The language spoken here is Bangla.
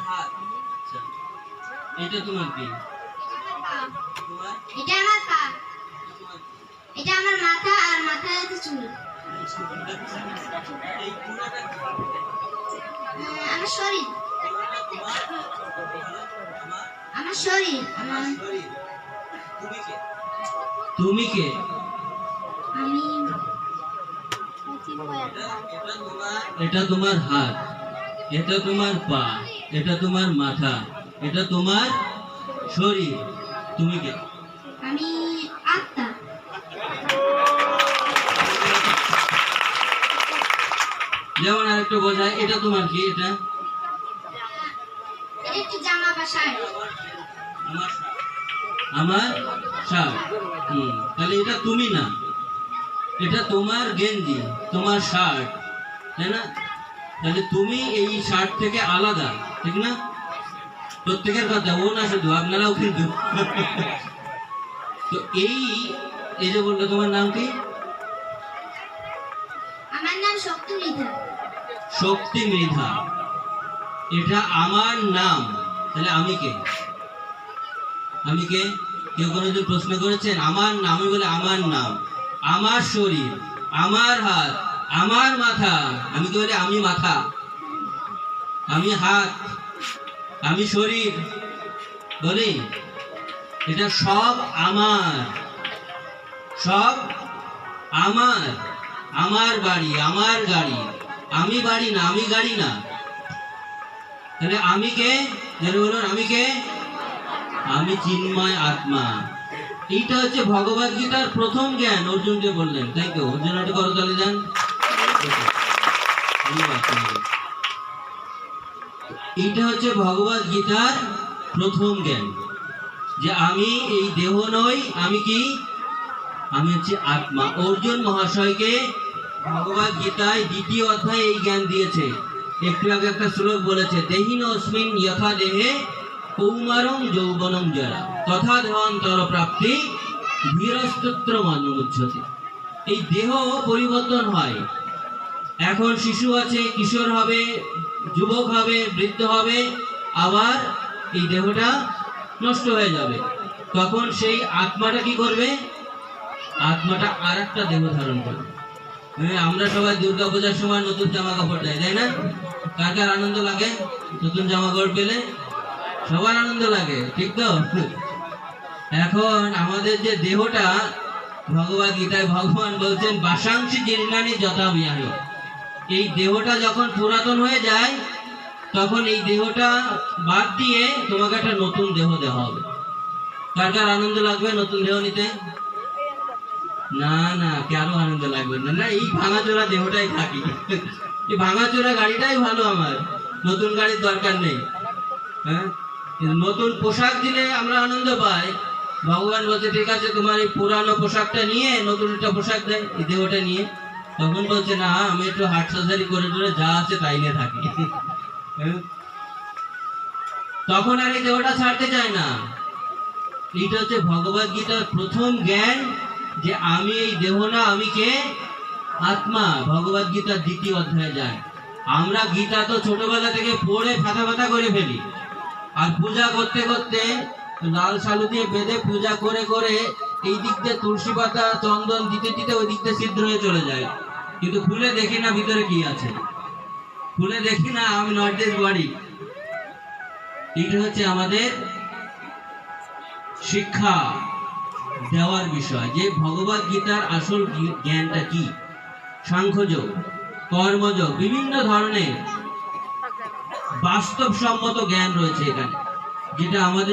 হাত আচ্ছা এটা তোমার কি? এটা আমার পা। এটা আমার মাথা আর মাথায় আছে চুল? উম, আমার শরীর। আমার শরীর আমার। তুমি কে তুমি কে? আমি। এটা তোমার হাত। এটা তোমার পা। এটা তোমার মাথা এটা তোমার শরীর। তুমি কে? আমি আত্মা। যেমন আরেকটু বোঝায় এটা তোমার কি এটা? আমার শার্ট। হুম তাহলে এটা তুমি না। এটা তোমার গেঞ্জি তোমার শার্ট তাই না? তাহলে তুমি এই শার্ট থেকে আলাদা ঠিক না? প্রত্যেকের কথা ও না শুধু আপনারাও কিন্তু। তো এই এই যে বলল তোমার নাম কি? আমার নাম শক্তি মৃধা। শক্তি মৃধা। এটা আমার নাম। তাহলে আমি কে? আমি কে? কেউ কোনোদিন প্রশ্ন করেছেন আমার নাম আমি বলে আমার নাম। আমার শরীর আমার হাত আমার মাথা, আমি কি বলি আমি মাথা। আমি হাত, আমি শরীর। বলি, এটা সব আমার। সব আমার। আমার বাড়ি, আমার গাড়ি। আমি বাড়ি না, আমি গাড়ি না। তাহলে আমি কে? যেন বলুন, আমি কে? আমি চিন্ময় আত্মা। এইটা হচ্ছে ভগবদ গীতার প্রথম জ্ঞান, অর্জুনকে বললেন। তাই তো অর্জুন একটা করতালি দেন ধন্যবাদ। হচ্ছে ভগবদ গীতার প্রথম জ্ঞান, যে আমি এই দেহ নই, আমি কি? আমি হচ্ছে আত্মা। অর্জুন মহাশয়কে ভগবদ গীতায় দ্বিতীয় অধ্যায়ে এই জ্ঞান দিয়েছে। একটু আগে একটা শ্লোক বলেছে দেহিন অস্মিন যথা দেহে কৌমারং যৌবনং জরা তথা দেহান্তর প্রাপ্তি ধীরস্তোত্র মানবুচ্ছতে এই দেহ পরিবর্তন হয়। এখন শিশু আছে কিশোর হবে যুবক হবে বৃদ্ধ হবে আবার এই দেহটা নষ্ট হয়ে যাবে। তখন সেই আত্মাটা কি করবে? আত্মাটা আর একটা দেহ ধারণ করবে। হ্যাঁ, আমরা সবাই দুর্গা পূজার সময় নতুন জামা কাপড় দেয় তাই না? কার কার আনন্দ লাগে? নতুন জামা কাপড় পেলে? সবার আনন্দ লাগে ঠিক তো? এখন আমাদের যে দেহটা ভগবদ গীতায় ভগবান বলছেন বাসাংশী জীর্ণানি যথা বিহারী এই দেহটা যখন পুরাতন হয়ে যায়, তখন এই দেহটা বাদ দিয়ে তোমাকে একটা নতুন দেহ দেওয়া হবে। কার কার আনন্দ লাগবে নতুন দেহ নিতে? না না কেন আনন্দ লাগবে না। না, এই ভাঙাচোরা দেহটাই থাকি এই ভাঙাচোরা গাড়িটাই ভালো আমার। নতুন গাড়ির দরকার নেই। হ্যাঁ? নতুন পোশাক দিলে আমরা আনন্দ পাই। ভগবান বলছে, ঠিক আছে, তোমার এই পুরানো পোশাকটা নিয়ে নতুন একটা পোশাক দেয়, এই দেহটা নিয়ে। তখন বলছে, না, আমি একটু হাট সার্জারি করে টরে যা আছে তাই নিয়ে থাকি। হ্যাঁ? তখন আর এই দেহটা ছাড়তে চায় না। এইটা হচ্ছে ভগবদ গীতার প্রথম জ্ঞান যে আমি এই দেহ না, আমি কে? আত্মা। ভগবদ গীতার দ্বিতীয় অধ্যায়ে যায়। আমরা গীতা তো ছোটবেলা থেকে পড়ে ফাতা ফাতা করে ফেলি। আর পূজা করতে করতে লাল সালু দিয়ে বেঁধে পূজা করে করে এই দিক দিয়ে তুলসী পাতা, চন্দন দিতে দিতে ওই দিক দিয়ে সিদ্ধ হয়ে চলে যায়। কিন্তু খুলে দেখি না ভিতরে কি আছে। খুলে দেখি না, আমি নট দিস বডি। এটা হচ্ছে আমাদের শিক্ষা দেওয়ার বিষয়। যে ভগবত গীতার আসল জ্ঞানটা কি? সাংখ্যযোগ, কর্মযোগ, বিভিন্ন ধরনের বাস্তবসম্মত জ্ঞান রয়েছে এখানে। যেটা আমাদের